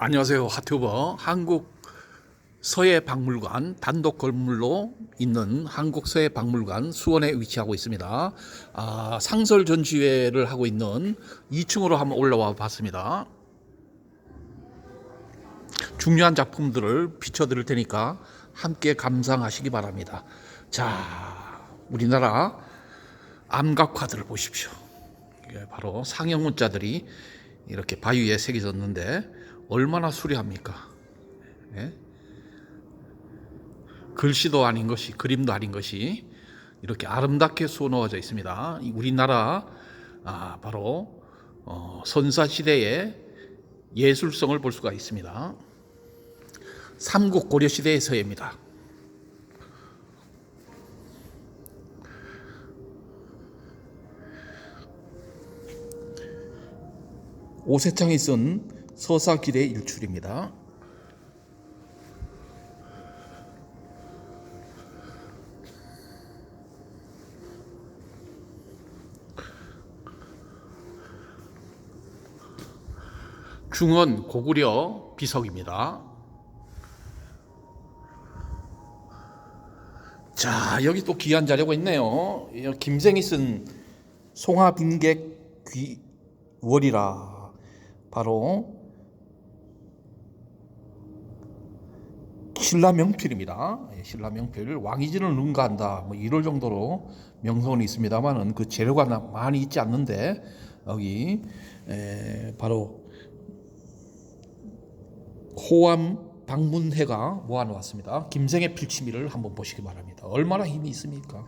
안녕하세요. 하튜버 한국 서해 박물관 단독 건물로 있는 한국 서해 박물관 수원에 위치하고 있습니다. 아, 상설 전시회를 하고 있는 2층으로 한번 올라와 봤습니다. 중요한 작품들을 비춰 드릴 테니까 함께 감상하시기 바랍니다. 자, 우리나라 암각화들을 보십시오. 이게 바로 상형 문자들이 이렇게 바위에 새겨졌는데 얼마나 수려합니까? 예? 글씨도 아닌 것이 그림도 아닌 것이 이렇게 아름답게 수놓아져 있습니다. 이 우리나라 아, 바로 어, 선사 시대의 예술성을 볼 수가 있습니다. 삼국 고려 시대의 서예입니다. 오세창이 쓴 서사길의 일출입니다. 중원 고구려 비석입니다. 자, 여기 또 귀한 자료가 있네요. 이 김생이 쓴 송하빈객 귀월이라 바로 신라 명필입니다. 예, 신라 명필 왕이진을 능가한다. 뭐 이럴 정도로 명성은 있습니다만은 그 재료가 나- 많이 있지 않는데 여기 에, 바로 호암 방문회가 모아놓았습니다. 김생의 필치미를 한번 보시기 바랍니다. 얼마나 힘이 있습니까?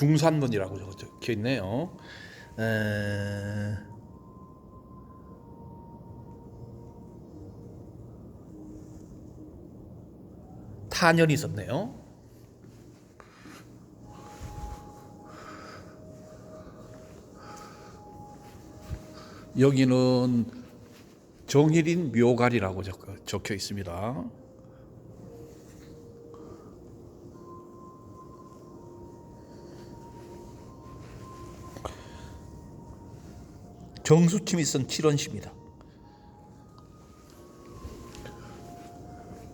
중산문이라고 적혀 있네요. 에... 탄연이 있었네요. 여기는 정일인 묘갈이라고 적혀, 있습니다. 정수팀이 쓴 칠원시입니다.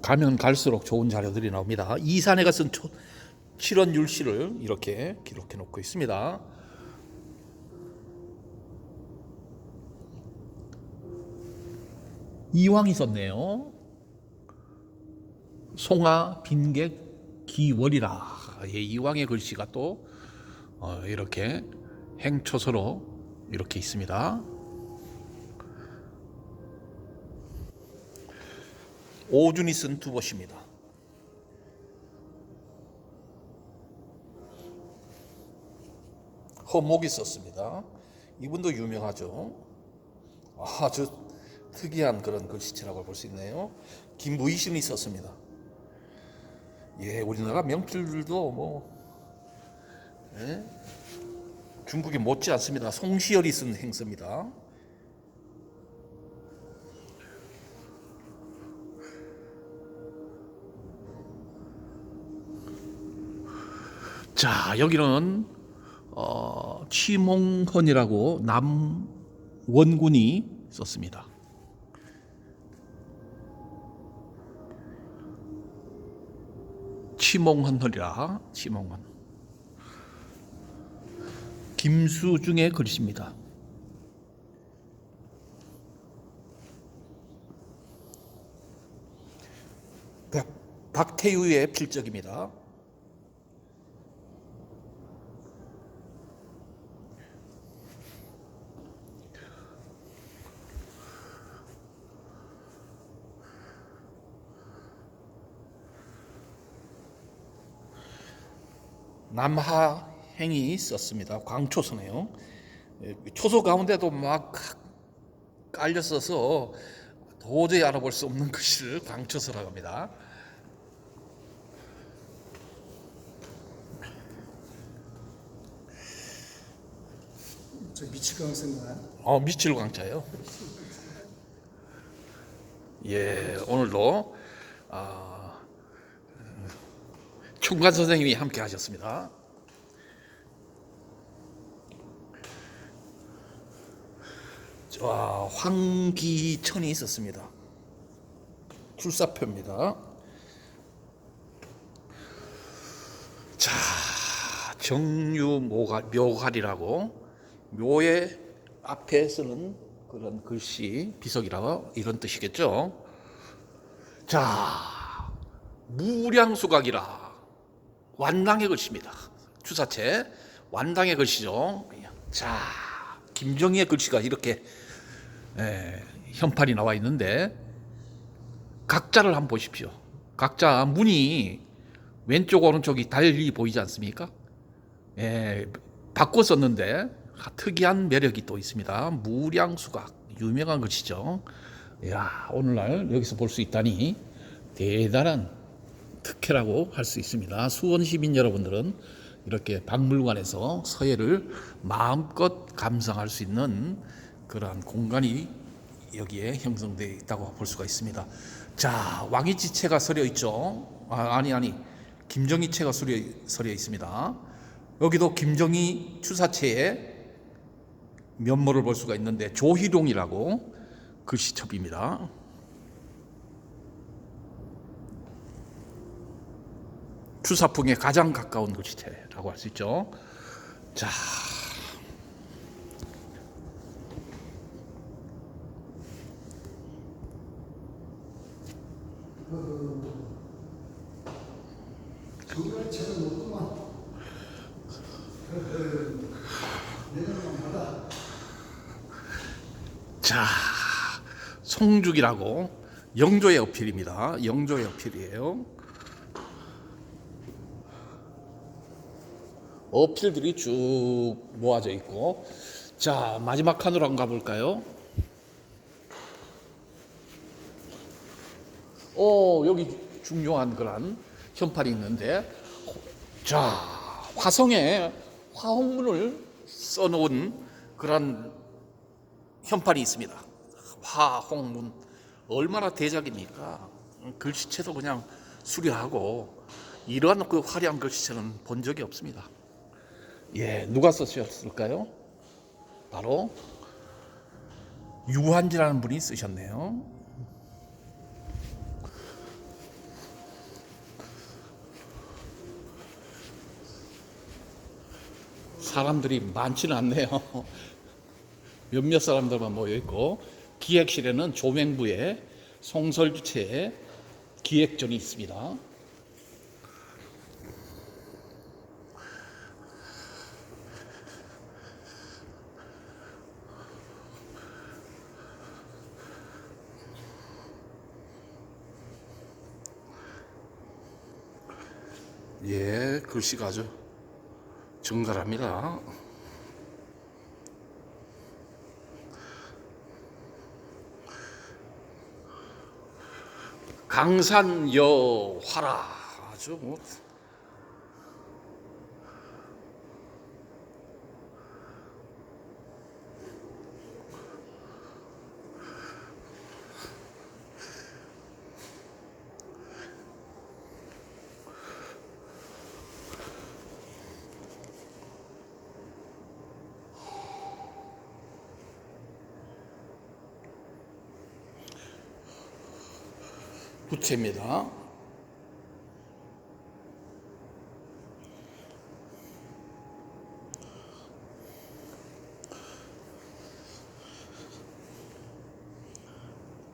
가면 갈수록 좋은 자료들이 나옵니다. 이산해가 쓴 초- 칠원 율시를 이렇게 기록해 놓고 있습니다. 이왕이 썼네요. 송하 빈객 기월이라 예, 이왕의 글씨가 또 어, 이렇게 행초서로 이렇게 있습니다. 오준이 쓴 두봇입니다. 허목이 썼습니다. 이분도 유명하죠. 아주 특이한 그런 글씨체라고 볼 수 있네요. 김무희신이 썼습니다. 예, 우리나라 명필들도 뭐 예? 중국에 못지 않습니다. 송시열이 쓴 행서입니다. 자, 여기는 어, 취몽헌이라고 남원군이 썼습니다. 취몽헌허리라 취몽헌. 김수중의 글씨입니다. 박- 박태유의 필적입니다. 남하 행이 썼습니다. 광초서네요. 예, 초소 가운데도 막 깔려 써서 도저히 알아볼 수 없는 글씨를 광초서라고 합니다. 저 미치광 쓴가요? 어, 미칠 광자요. 예, 오늘도 아, 총관 선생님이 함께 하셨습니다. 와, 황기천이 있었습니다. 출사표입니다. 자, 정유 묘갈, 묘갈이라고 묘의 앞에 쓰는 그런 글씨 비석이라고 이런 뜻이겠죠. 자, 무량수각이라 완당의 글씨입니다. 주사체 완당의 글씨죠. 자, 김정희의 글씨가 이렇게 에, 현판이 나와 있는데 각자를 한번 보십시오. 각자 문이 왼쪽 오른쪽이 달리 보이지 않습니까? 예, 바꿔 썼는데 특이한 매력이 또 있습니다. 무량수각 유명한 글씨죠. 야 오늘날 여기서 볼 수 있다니 대단한 특혜라고 할 수 있습니다. 수원 시민 여러분들은 이렇게 박물관에서 서예를 마음껏 감상할 수 있는 그러한 공간이 여기에 형성되어 있다고 볼 수가 있습니다. 자, 왕이 지체가 서려 있죠. 아, 아니 아니. 김정희 체가 서려, 서려 있습니다. 여기도 김정희 추사체의 면모를 볼 수가 있는데 조희룡이라고 글씨첩입니다. 추사풍에 가장 가까운 글씨체라고 할 수 있죠. 자, 제가 놓고만 내려만 받아 자, 송죽이라고 영조의 어필입니다. 영조의 어필이에요. 어필들이 쭉 모아져 있고, 자 마지막 칸으로 한번 가볼까요? 오 여기 중요한 그런 현판이 있는데, 자 화성에 화홍문을 써놓은 그런 현판이 있습니다. 화홍문 얼마나 대작입니까? 글씨체도 그냥 수려하고 이러한 그 화려한 글씨체는 본 적이 없습니다. 예, 누가 쓰셨을까요? 바로 유한지라는 분이 쓰셨네요. 사람들이 많지는 않네요. 몇몇 사람들만 모여 있고 기획실에는 조맹부의 송설주체의 기획전이 있습니다. 예, 글씨가 아주 정갈합니다. 강산여화라 아주 뭐 부채입니다.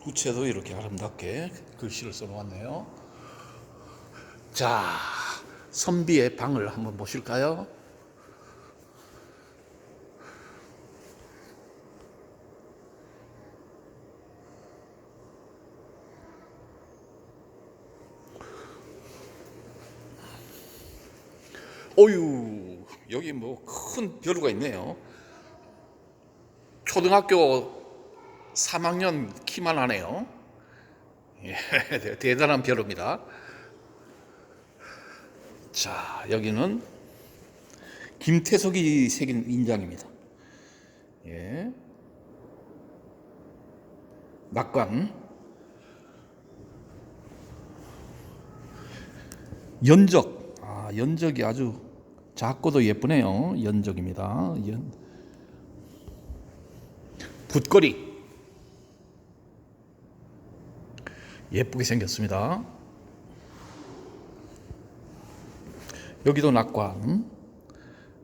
부채도 이렇게 아름답게 글씨를 써놓았네요. 자, 선비의 방을 한번 보실까요? 어유 여기 뭐 큰 벼루가 있네요. 초등학교 3학년 키만 하네요. 예, 대단한 벼루입니다. 자, 여기는 김태석이 새긴 인장입니다. 예. 낙광. 연적. 아, 연적이 아주 작고도 예쁘네요. 연적입니다. 연. 붓거리. 예쁘게 생겼습니다. 여기도 낙관.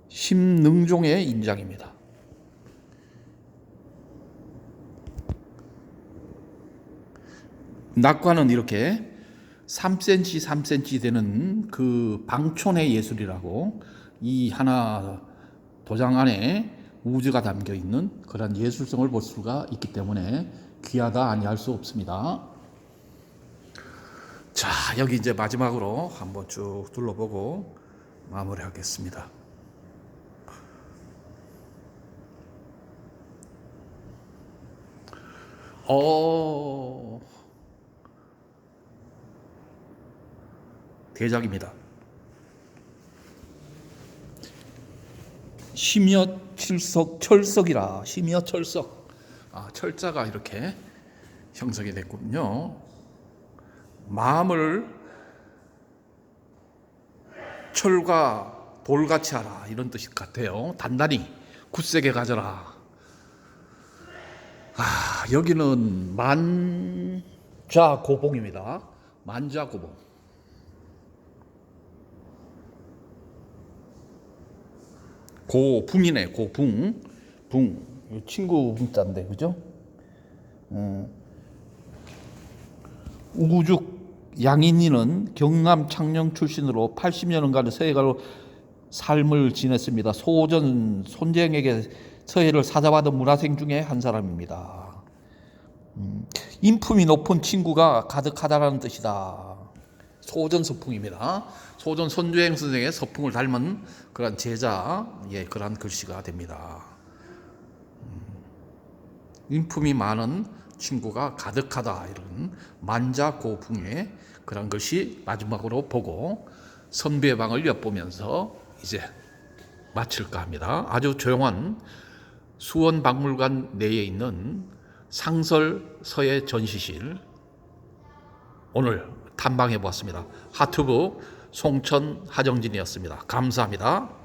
심능종의 인장입니다. 낙관은 이렇게 3cm, 3cm 되는 그 방촌의 예술이라고 이 하나 도장 안에 우주가 담겨 있는 그런 예술성을 볼 수가 있기 때문에 귀하다 아니할 수 없습니다. 자, 여기 이제 마지막으로 한번 쭉 둘러보고 마무리하겠습니다. 어, 대작입니다. 심여 칠석 철석이라 심여 철석 아 철자가 이렇게 형성이 됐군요. 마음을 철과 돌같이 하라 이런 뜻 같아요. 단단히 굳세게 가져라. 아 여기는 만자고봉입니다. 만자고봉. 고붕이네 고붕 붕 친구 붕자인데 그죠? 음. 우구죽 양인이는 경남 창녕 출신으로 80년간의 서해가로 삶을 지냈습니다. 소전 손쟁에게 서해를 사자받은 문화생 중에 한 사람입니다. 음, 인품이 높은 친구가 가득하다라는 뜻이다. 소전 서풍입니다. 소전 손주행 선생의 서풍을 닮은 그런 제자, 예, 그런 글씨가 됩니다. 음, 인품이 많은 친구가 가득하다 이런 만자고풍의 그런 것이 마지막으로 보고 선비의 방을 엿보면서 이제 마칠까 합니다. 아주 조용한 수원 박물관 내에 있는 상설 서예 전시실 오늘 탐방해 보았습니다. 하트부 송천 하정진이었습니다. 감사합니다.